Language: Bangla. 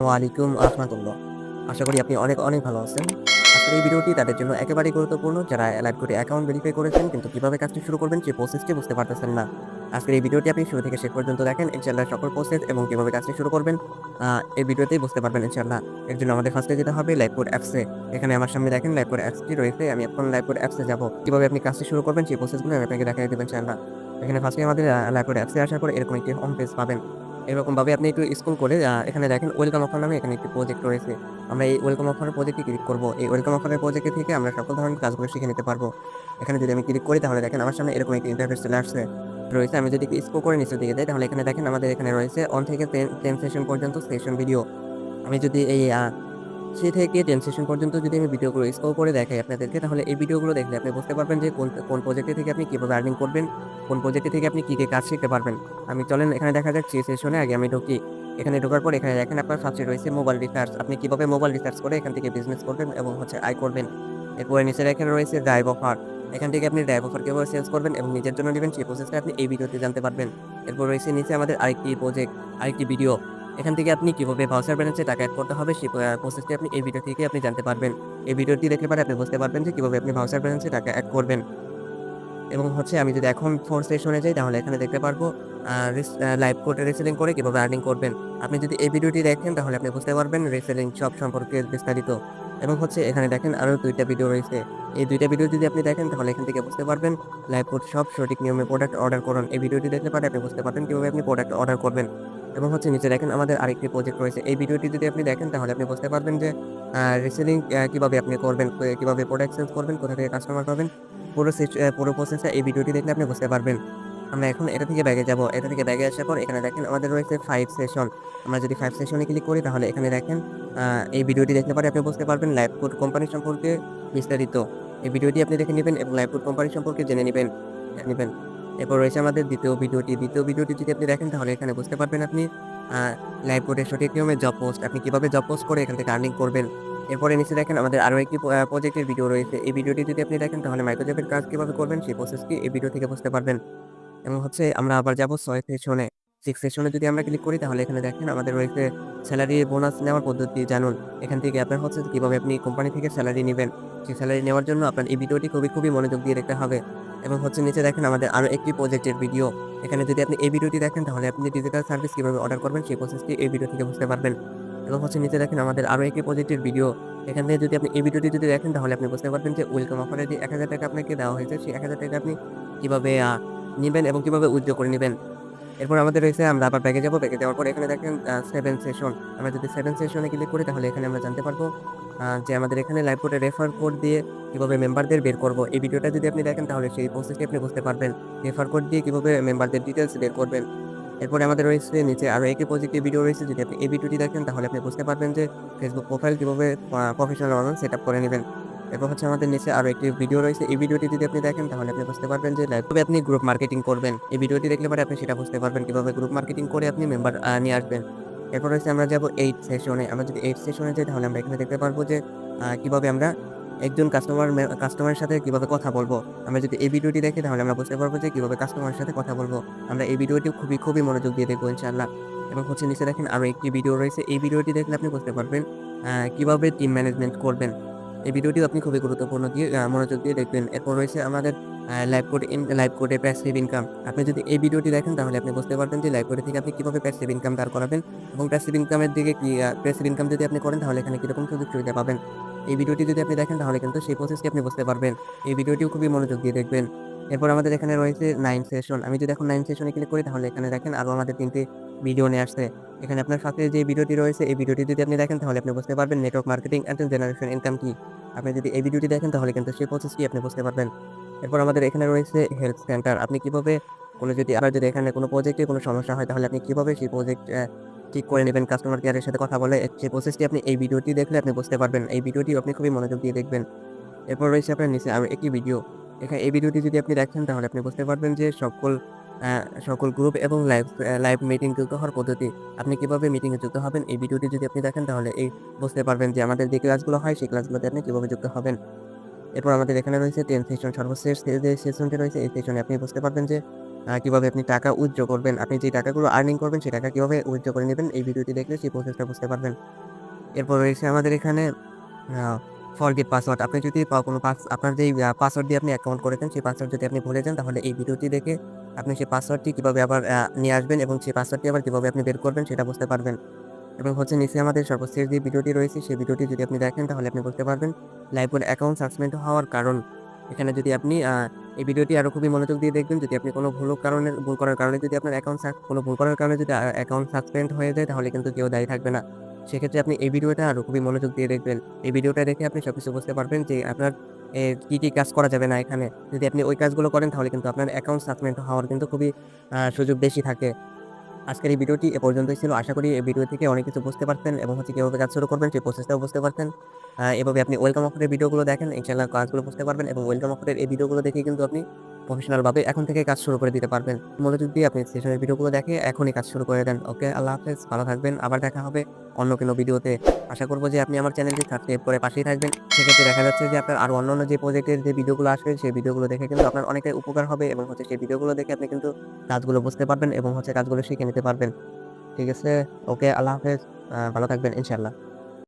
ওয়ালাইকুম রহমাতুল্লাহ আশা করি আপনি অনেক অনেক ভালো আছেন। আজকের এই ভিডিওটি তাদের জন্য একেবারেই গুরুত্বপূর্ণ। যারা অ্যালাইড করে অ্যাকাউন্ট ভেরিফাই করেছেন, কিন্তু কীভাবে কাজটি শুরু করবেন সেই প্রসেসটি বুঝতে পারতেছেন না। আজকের এই ভিডিওটি আপনি শুরু থেকে শেষ পর্যন্ত দেখেন ইনশাল্লাহ সকল প্রসেস এবং কীভাবে কাজটি শুরু করবেন এই ভিডিওতেই বুঝতে পারবেন ইনশাল্লাহ এর জন্য আমাদের ফার্স্টে যেতে হবে লাইভবোর্ড অ্যাপসে এখানে আমার সামনে দেখেন লাইভবোর্ড অ্যাপসটি রয়েছে, আমি এখন লাইভবোর্ড অ্যাপসে যাব। কীভাবে আপনি কাজটি শুরু করবেন সেই প্রসেসগুলো আমি আপনাকে দেখাই দেবেন ইনশাল্লাহ এখানে ফার্স্টে আমাদের লাইভবোর্ড অ্যাপসে আসার পর এরকম একটি হোম পেজ পাবেন। এরকম ভাবে আপনি একটু স্কুল করে এখানে দেখেন ওয়েলকাম অফার নামে এখানে একটি প্রজেক্ট রয়েছে। আমরা এই ওয়েলকাম অফারের প্রজেক্টে ক্লিক করব। এই ওয়েলকাম অফারের প্রজেক্টে থেকে আমরা সকল ধরনের কাজগুলো শিখে নিতে পারব। এখানে যদি আমি ক্লিক করি তাহলে দেখেন আমার সামনে এরকম একটি ইন্টারফেস চলে আসছে। রয়েছে, আমি যদি স্কুল করে নিচে দিকে যাই তাহলে এখানে দেখেন আমাদের এখানে রয়েছে অন থেকে টেন সেশন পর্যন্ত সেশন ভিডিও আমি যদি এই সে থেকে টেন সেশন পর্যন্ত যদি আমি ভিডিওগুলো স্কোর করে দেখাই আপনাদেরকে, তাহলে এই ভিডিওগুলো দেখলে আপনি বুঝতে পারবেন যে কোন কোন প্রজেক্টে থেকে আপনি কীভাবে আর্নিং করবেন, কোন প্রজেক্টে থেকে আপনি কী কী কাজ শিখতে পারবেন। আমি চলেন, এখানে দেখা যাক যাচ্ছে সেশনে আগে আমি ঢুকি। এখানে ঢোকার পর এখানে দেখেন আপনার ফার্স্টে রয়েছে মোবাইল রিসার্চ আপনি কীভাবে মোবাইল রিসার্চ করে এখান থেকে বিজনেস করবেন এবং হচ্ছে আয় করবেন। এরপরে নিচে এখানে রয়েছে ড্রাইভ অফার এখান থেকে আপনি ড্রাইভ অফার কীভাবে সেলস করবেন এবং নিজের জন্য নেবেন সেই প্রসেসটা আপনি এই ভিডিওতে জানতে পারবেন। এরপর রয়েছে নিচে আমাদের আরেকটি প্রজেক্ট আরেকটি ভিডিও এখান থেকে আপনি কীভাবে ভাউচার ব্যালেন্সে টাকা অ্যাড করতে হবে সেই প্রসেসটি আপনি এই ভিডিও থেকে আপনি জানতে পারবেন। এই ভিডিওটি দেখলে পরে আপনি বুঝতে পারবেন যে কীভাবে আপনি ভাউচার ব্যালেন্সে টাকা অ্যাড করবেন। এবং হচ্ছে আমি যদি এখন ফোর সেশনে যাই, তাহলে এখানে দেখতে পারব লাইভ কোডে রেসেলিং করে কীভাবে আর্নিং করবেন। আপনি যদি এই ভিডিওটি দেখেন, তাহলে আপনি বুঝতে পারবেন রেসেলিং সব সম্পর্কে বিস্তারিত। এবং হচ্ছে এখানে দেখেন আরও দুইটা ভিডিও রয়েছে। এই দুইটা ভিডিও যদি আপনি দেখেন, তাহলে এখান থেকে বুঝতে পারবেন লাইভ কোড সব সঠিক নিয়মে প্রোডাক্ট অর্ডার করুন। এই ভিডিওটি দেখলে পারে আপনি বুঝতে পারবেন কীভাবে আপনি প্রোডাক্ট অর্ডার করবেন। এবং হচ্ছে নিচে দেখেন আমাদের আরেকটি প্রজেক্ট রয়েছে। এই ভিডিওটি যদি আপনি দেখেন, তাহলে আপনি বুঝতে পারবেন যে রিসেলিং কীভাবে আপনি করবেন, কীভাবে প্রোডাক্ট সেলস করবেন, কোথা থেকে কাস্টমার পাবেন। পুরো পুরো প্রসেসটা এই ভিডিওটি দেখলে আপনি বুঝতে পারবেন। আমরা এখন এটা থেকে ব্যাগে যাব। এটা থেকে ব্যাগে আসার পর এখানে দেখেন আমাদের রয়েছে ফাইভ সেশন আমরা যদি ফাইভ সেশনে ক্লিক করি, তাহলে এখানে দেখেন এই ভিডিওটি দেখতে পারে আপনি বুঝতে পারবেন লাইভ ফুড কোম্পানি সম্পর্কে বিস্তারিত। এই ভিডিওটি আপনি দেখে নেবেন এবং লাইভ ফুড কোম্পানি সম্পর্কে জেনে নেবেন। নেবেন। এরপর রয়েছে আমাদের দ্বিতীয় ভিডিওটি। দ্বিতীয় ভিডিওটি যদি আপনি দেখেন, তাহলে এখানে বুঝতে পারবেন আপনি লাইভ বোর্ডের সঠিক নিয়মে জব পোস্ট আপনি কীভাবে জব পোস্ট করে এখান থেকে আর্নিং করবেন। এরপরে নিচে দেখেন আমাদের আরও একটি প্রজেক্টের ভিডিও রয়েছে। এই ভিডিওটি যদি আপনি দেখেন, তাহলে মাইক্রোজবের কাজ কীভাবে করবেন, সেই প্রসেসটি এই ভিডিও থেকে বুঝতে পারবেন। এবং হচ্ছে আমরা আবার যাব ছয় সেশনে সিক্স সেশনে যদি আমরা ক্লিক করি, তাহলে এখানে দেখেন আমাদের রয়েছে স্যালারি বোনাস নেওয়ার পদ্ধতি জানুন। এখান থেকে আপনার হচ্ছে কীভাবে আপনি কোম্পানি থেকে স্যালারি নেবেন। সেই স্যালারি নেওয়ার জন্য আপনার এই ভিডিওটি খুবই খুবই মনোযোগ দিয়ে দেখতে হবে। এবং হচ্ছে নিচে দেখেন আমাদের আরও একটি প্রজেক্টের ভিডিও এখানে যদি আপনি এই ভিডিওটি দেখেন, তাহলে আপনি ডিজিটাল সার্ভিস কীভাবে অর্ডার করবেন, সেই প্রসেসটি এই ভিডিও থেকে বুঝতে পারবেন। এবং হচ্ছে নিচে দেখেন আমাদের আরও একটি প্রজেক্টের ভিডিও এখান থেকে যদি আপনি এই ভিডিওটি যদি দেখেন, তাহলে আপনি বুঝতে পারবেন যে ওয়েলকাম অফারে যে এক হাজার টাকা আপনাকে দেওয়া হয়েছে, সেই এক হাজার টাকা আপনি কীভাবে নেবেন এবং কীভাবে উইথড্র করে নেবেন। এরপর আমাদের রয়েছে আমরা আবার ব্যাগে যাব। ব্যাগে যাওয়ার পর এখানে দেখেন সেভেন সেশন আমরা যদি সেভেন সেশনে ক্লিক করি, তাহলে এখানে আমরা জানতে পারব যে আমাদের এখানে লাইভ কোডে রেফার কোড দিয়ে কীভাবে মেম্বারদের বের করব। এই ভিডিওটা যদি আপনি দেখেন, তাহলে সেই প্রসেসটি আপনি বুঝতে পারবেন। রেফার কোড দিয়ে কীভাবে মেম্বারদের ডিটেলস বের করবেন। এরপরে আমাদের রয়েছে নিচে আরও একটি পজিটিভ ভিডিও রয়েছে। যদি আপনি এই ভিডিওটি দেখেন, তাহলে আপনি বুঝতে পারবেন যে ফেসবুক প্রোফাইল কীভাবে প্রফেশনাল অনলাইন সেট আপ করে নেবেন। এরপর হচ্ছে আমাদের নিচে আরও একটি ভিডিও রয়েছে। এই ভিডিওটি যদি আপনি দেখেন, তাহলে আপনি বুঝতে পারবেন যে কীভাবে আপনি গ্রুপ মার্কেটিং করবেন। এই ভিডিওটি দেখলে পরে আপনি সেটা বুঝতে পারবেন কীভাবে গ্রুপ মার্কেটিং করে আপনি মেম্বার নিয়ে আসবেন। এরপর হচ্ছে আমরা যাব এইট সেশনে আমরা যদি এইট সেশনে যাই, তাহলে আমরা এখানে দেখতে পারব যে কীভাবে আমরা একজন কাস্টমার কাস্টমারের সাথে কীভাবে কথা বলব। আমরা যদি এই ভিডিওটি দেখি, তাহলে আমরা বুঝতে পারব যে কীভাবে কাস্টমারের সাথে কথা বলব। আমরা এই ভিডিওটি খুবই খুবই মনোযোগ দিয়ে দেখব, ইনশাআল্লাহ। এবং হচ্ছে নিচে দেখেন আরও একটি ভিডিও রয়েছে। এই ভিডিওটি দেখলে আপনি বুঝতে পারবেন কীভাবে টিম ম্যানেজমেন্ট করবেন। এই ভিডিওটি আপনি খুবই গুরুত্বপূর্ণ দিয়ে মনোযোগ দিয়ে দেখবেন। এরপর রয়েছে আমাদের লাইভ কোড ইন লাইভ কোডে প্যাসিভ ইনকাম আপনি যদি এই ভিডিওটি দেখেন, তাহলে আপনি বুঝতে পারবেন যে লাইভ কোডে থেকে আপনি কীভাবে প্যাসিভ ইনকাম দাঁড় করাবেন এবং প্যাসিভ ইনকামের দিকে কি প্যাসিভ ইনকাম যদি আপনি করেন, তাহলে এখানে কীরকম সুযোগ সুবিধা পাবেন। এই ভিডিওটি যদি আপনি দেখেন, তাহলে কিন্তু সেই প্রসেসটি আপনি বুঝতে পারবেন। এই ভিডিওটিও খুবই মনোযোগ দিয়ে দেখবেন। এরপর আমাদের এখানে রয়েছে নাইন সেশন আমি যদি এখন নাইন সেশনে ক্লিক করি, তাহলে এখানে দেখেন আরও আমাদের তিনটি ভিডিও নিয়ে আসছে। এখানে আপনার সাথে যে ভিডিওটি রয়েছে, এই ভিডিওটি যদি আপনি দেখেন, তাহলে আপনি বুঝতে পারবেন network marketing and generation income কি। আপনি যদি এই ভিডিওটি দেখেন, তাহলে কিন্তু সেই প্রসেসটি আপনি বুঝতে পারবেন। এরপর আমাদের এখানে রয়েছে হেলথ সেন্টার আপনি কীভাবে কোনো যদি আপনার যদি এখানে কোনো প্রজেক্টে কোনো সমস্যা হয়, তাহলে আপনি কীভাবে সেই প্রজেক্ট ঠিক করে নেবেন কাস্টমার কেয়ারের সাথে কথা বলে, সেই প্রসেসটি আপনি এই ভিডিওটি দেখলে আপনি বুঝতে পারবেন। এই ভিডিওটি আপনি খুবই মনোযোগ দিয়ে দেখবেন। এরপর রয়েছে আপনার নিচে আরও একটি ভিডিও এখানে এই ভিডিওটি যদি আপনি দেখেন তাহলে আপনি বুঝতে পারবেন যে সকল সকল গ্রুপ এবং লাইভ লাইভ মিটিং যুক্ত হওয়ার পদ্ধতি আপনি কীভাবে মিটিংয়ে যুক্ত হবেন এই ভিডিওটি যদি আপনি দেখেন তাহলে এই বুঝতে পারবেন যে আমাদের যে ক্লাসগুলো হয় সেই ক্লাসগুলোতে আপনি কীভাবে যুক্ত হবেন এরপর আমাদের এখানে রয়েছে টেন সেশন সর্বশেষ যে সেশনটি রয়েছে এই সেশনে আপনি বুঝতে পারবেন যে কীভাবে আপনি টাকা উইথড্র করবেন, আপনি যে টাকাগুলো আর্নিং করবেন সেই টাকা কীভাবে উইথড্র করে নেবেন এই ভিডিওটি দেখলে সেই প্রসেসটা বুঝতে পারবেন। এরপর রয়েছে আমাদের এখানে ফরগেট পাসওয়ার্ড। আপনি যদি কোনো পাস আপনার যেই পাসওয়ার্ড দিয়ে আপনি অ্যাকাউন্ট করেছেন, সেই পাসওয়ার্ড যদি আপনি ভুলে যান, তাহলে এই ভিডিওটি দেখে আপনি সেই পাসওয়ার্ডটি কীভাবে আবার নিয়ে আসবেন এবং সেই পাসওয়ার্ডটি আবার কীভাবে আপনি বের করবেন, সেটা বুঝতে পারবেন। এবং হচ্ছে নিচে আমাদের সর্বশেষ যে ভিডিওটি রয়েছে, সেই ভিডিওটি যদি আপনি দেখেন, তাহলে আপনি বুঝতে পারবেন লাইভবুড অ্যাকাউন্ট সাসপেন্ড হওয়ার কারণ। এখানে যদি আপনি এই ভিডিওটি আরও খুবই মনোযোগ দিয়ে দেখবেন, যদি আপনি কোনো ভুল কারণে ভুল করার কারণে যদি আপনার অ্যাকাউন্ট কোনো ভুল করার কারণে যদি অ্যাকাউন্ট সাসপেন্ড হয়ে যায়, তাহলে কিন্তু কেউ দায়ী থাকবে না। সেক্ষেত্রে আপনি এই ভিডিওটা আরও খুবই মনোযোগ দিয়ে দেখবেন। এই ভিডিওটা দেখে আপনি সবকিছু বুঝতে পারবেন যে আপনার কি, কি কাজ করা যাবে না এখানে। যদি আপনি ওই কাজগুলো করেন তাহলে কিন্তু আপনার অ্যাকাউন্ট সাসপেন্ড হওয়ার কিন্তু খুবই সুযোগ বেশি থাকে। আজকের এই ভিডিওটি এ পর্যন্তই ছিল। আশা করি এই ভিডিও থেকে অনেক কিছু বুঝতে পারছেন এবং হচ্ছে কীভাবে কাজ শুরু করবেন সেই প্রসেসটাও বুঝতে পারছেন। আ এভাবে আপনি ওয়েলকাম অফারের ভিডিওগুলো দেখেন ইনশাআল্লাহ কাজগুলো বুঝতে পারবেন এবং ওয়েলকাম অফারের এই ভিডিওগুলো দেখে কিন্তু আপনি প্রফেশনাল ভাবে এখন থেকে কাজ শুরু করে দিতে পারবেন। মনোযোগ দিয়ে আপনি সেশনের ভিডিওগুলো দেখে এখনই কাজ শুরু করে দেন। ওকে আল্লাহ হাফেজ। ভালো থাকবেন। আবার দেখা হবে অন্য কোনো ভিডিওতে। আশা করব যে আপনি আমার চ্যানেলটি সাবস্ক্রাইব করে পাশেই থাকবেন। সেক্ষেত্রে দেখা যাচ্ছে যে আপনার আর অন্য যে প্রজেক্টের যে ভিডিওগুলো আসবে, সেই ভিডিওগুলো দেখে কিন্তু আপনার অনেকটাই উপকার হবে এবং হচ্ছে সেই ভিডিওগুলো দেখে আপনি কিন্তু কাজগুলো বুঝতে পারবেন এবং হচ্ছে কাজগুলো শিখে নিতে পারবেন। ঠিক আছে? ওকে, আল্লাহ হাফেজ। ভালো থাকবেন, ইনশাআল্লাহ।